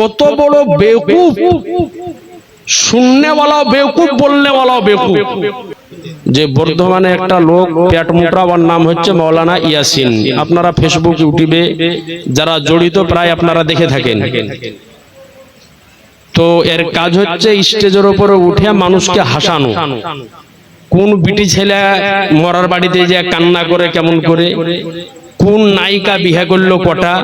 কত বড় বেকুফ শুননেওয়ালাও বেকুফ বলনেওয়ালাও বেকুফ যে বর্ধমানে একটা লোক পেট মোটা ওর নাম হচ্ছে মৌলানা ইয়াসিন। আপনারা ফেসবুক ইউটিউবে যারা জড়িত প্রায় আপনারা দেখে থাকেন। তো এর কাজ হচ্ছে স্টেজের উপরে উঠে মানুষকে হাসানো। কোন বিটি ছেলে মরার বাড়িতে যে কান্না করে কেমন করে? কোন নায়িকা বিয়ে করল কটা,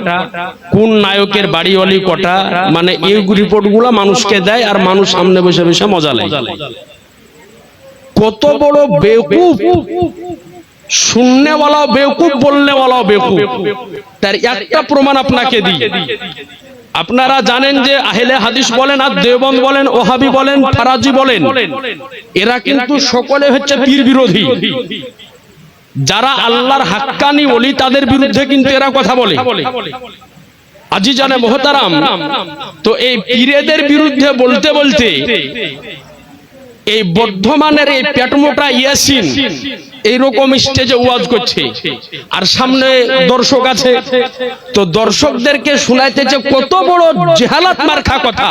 কোন নায়কের বাড়িওয়ালি কটা মানে এই রিপোর্টগুলো মানুষকে দেয় আর মানুষ সামনে বসে বসে মজা লাগে কত বড় বেকুফ শুননেওয়ালাও বেকুফ বলনেওয়ালাও বেকুফ তার একটা প্রমাণ আপনাকে দিই। আপনারা জানেন যে আহলে হাদিস বলেন আর দেওবন্দ বলেন, ওহাবি বলেন, ফারাজি বলেন, এরা কিন্তু সকলে হচ্ছে পীর বিরোধী যারা আল্লাহর হাক্কানি ওলি তাদের বিরুদ্ধে কিন্তু এরা কথা বলে। আজি জানে মোহতারাম, তো এই পীরেদের বিরুদ্ধে বলতে বলতে এই বর্ধমানের এই পেটমোটা ইয়াসিন এইরকম স্টেজে ওয়াজ করছে। আর সামনে দর্শক আছে, তো দর্শকদেরকে শোনাইতেছে কত বড় জেহালাত মার্খা কথা।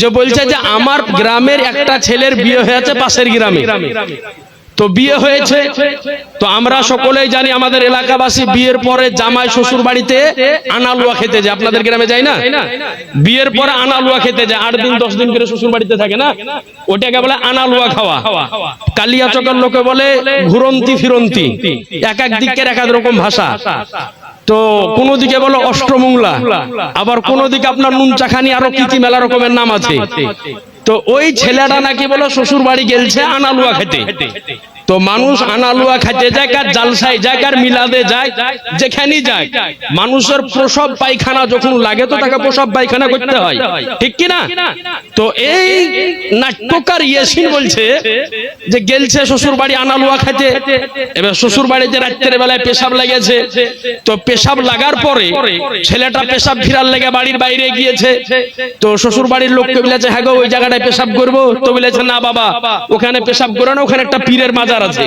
যে বলছে যে আমার গ্রামের একটা ছেলের বিয়ে হয়েছে পাশের গ্রামে। তো বিয়ে হয়েছে। তো আমরা সকলেই জানি আমাদের এলাকাবাসী বিয়ের পরে জামাই শ্বশুর বাড়িতে আনালুয়া খেতে যায়। আপনাদের গ্রামে যায় না? বিয়ের পরে আনালুয়া খেতে যায়। আট দিন দশ দিন করে শ্বশুর বাড়িতে থাকে না? ওটাকে বলে আনালুয়া খাওয়া। কালিয়া চকের লোকে বলে ঘুরন্তি ফিরন্তি। এক এক দিকের এক এক রকম ভাষা। তো কোন দিকে বলো অষ্টমংলা। আবার কোন দিকে আপনার নুন চাখানি আরও কি কি মেলা রকমের নাম আছে। তো ওই ছেলেটা নাকি বলো শ্বশুর বাড়ি গেলছে আনালুয়া খেতে। তো মানুষ আনালুয়া খাইতে যায়, কার জালসাই যায়, কার মিলাদে যায়, যেখানেই যায়। মানুষের প্রসব পায়খানা যখন লাগে তো তাকে প্রসব পায়খানা করতে হয়। ঠিক কি না? তো এই নাট্যকার ইয়াসিন বলছে যে গেলছে শ্বশুর বাড়ি আনালুয়া খাইতে এবার শ্বশুর বাড়িতে রাত্রের বেলায় পেশাব লেগেছে। তো পেশাব লাগার পরে ছেলেটা পেশাব ফিরার লেগে বাড়ির বাইরে গিয়েছে। তো শ্বশুর বাড়ির লোককে বলেছে হ্যাঁ গো, ওই পেশাব করব? তো বলেছে না বাবা, ওখানে পেশাব করো না ওখানে একটা পীরের মাজার আছে।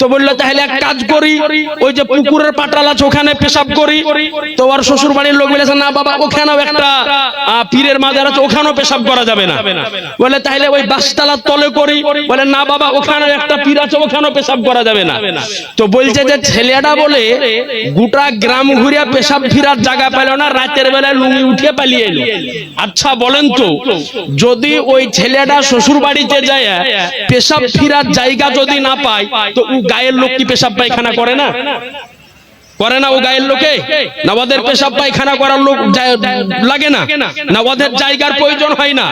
তো বলল, তাহলে এক কাজ করি, ওই যে পুকুরের পাটাল আছে, ওখানে পেশাব করি। তো ওর শ্বশুর বাড়ির লোক বলেছে, না বাবা, ওখানেও একটা পীরের মাজার আছে, ওখানেও পেশাব করা যাবে না। বলে, তাহলে ওই বাসতলার তলে করি। বলে, না বাবা, ওখানেও একটা পীর আছে, ওখানেও পেশাব করা যাবে না। তো বলছে যে, ছেলেটা বলে, গোটা গ্রাম ঘুরিয়া পেশাব ফিরার জায়গা পেল না, রাতের বেলায় লুঙ্গি উঠিয়ে পালিয়ে এলো। আচ্ছা বলেন তো, যদি ওই ছেলেটা শ্বশুর বাড়িতে যায়, পেশাব ফিরার জায়গা যদি না পায়, তো গায়ের লোক কি পেশাব পায়খানা করে না? করে না ও গায়ের লোকে পেশাব পায়খানা করার লোক লাগে না। জায়গার প্রয়োজন হয় না।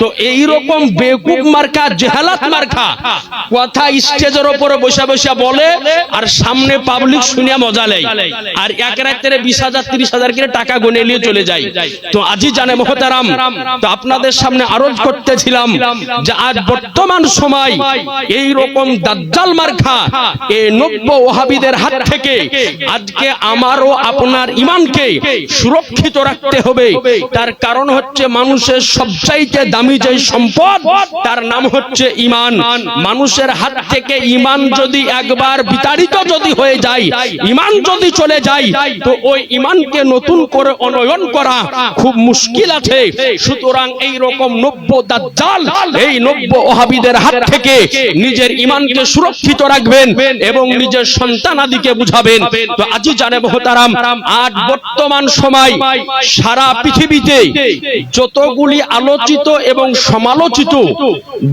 তো এই রকম বেকুব মার্কা, জেহালাত মার্কা, কথা স্টেজের উপরে বসে বসে বলে আর সামনে পাবলিক শুনিয়া মজা নেয় আর এক রাত্রে বিশ হাজার, তিরিশ হাজার করে টাকা গুনে নিয়ে চলে যায়। তো আজই জানে মহতারাম, তো আপনাদের সামনে আরজ করতেছিলাম যে আজ বর্তমান সময় এই রকম দাজ্জাল মার্কা এই নব্য ওহাবিদের হাত থেকে আজকে আমারও আপনার ইমানকে সুরক্ষিত রাখতে হবে। তার কারণ হচ্ছে মানুষের সবচাইতে দামি যে সম্পদ, তার নাম হচ্ছে ইমান। মানুষের হাত থেকে ইমান যদি একবার বিতাড়িত যদি হয়ে যায়, ইমান যদি চলে যায়, তো ওই ইমানকে নতুন করে অনয়ন করা খুব মুশকিল আছে। সুতরাং এই রকম নব্য দাজ্জাল, এই নব্য ওহাবিদের হাত থেকে নিজের ইমানকে সুরক্ষিত রাখবেন এবং নিজের সন্তানাদিকে বুঝাবেন। তো আজি জানে মহতারাম, আজ বর্তমান সময় সারা পৃথিবীতে যতগুলি আলোচিত এবং সমালোচিত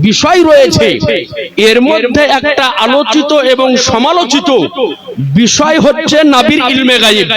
বিষয় রয়েছে, এর মধ্যে একটা আলোচিত এবং সমালোচিত বিষয় হচ্ছে নাবির ইলমে গাইব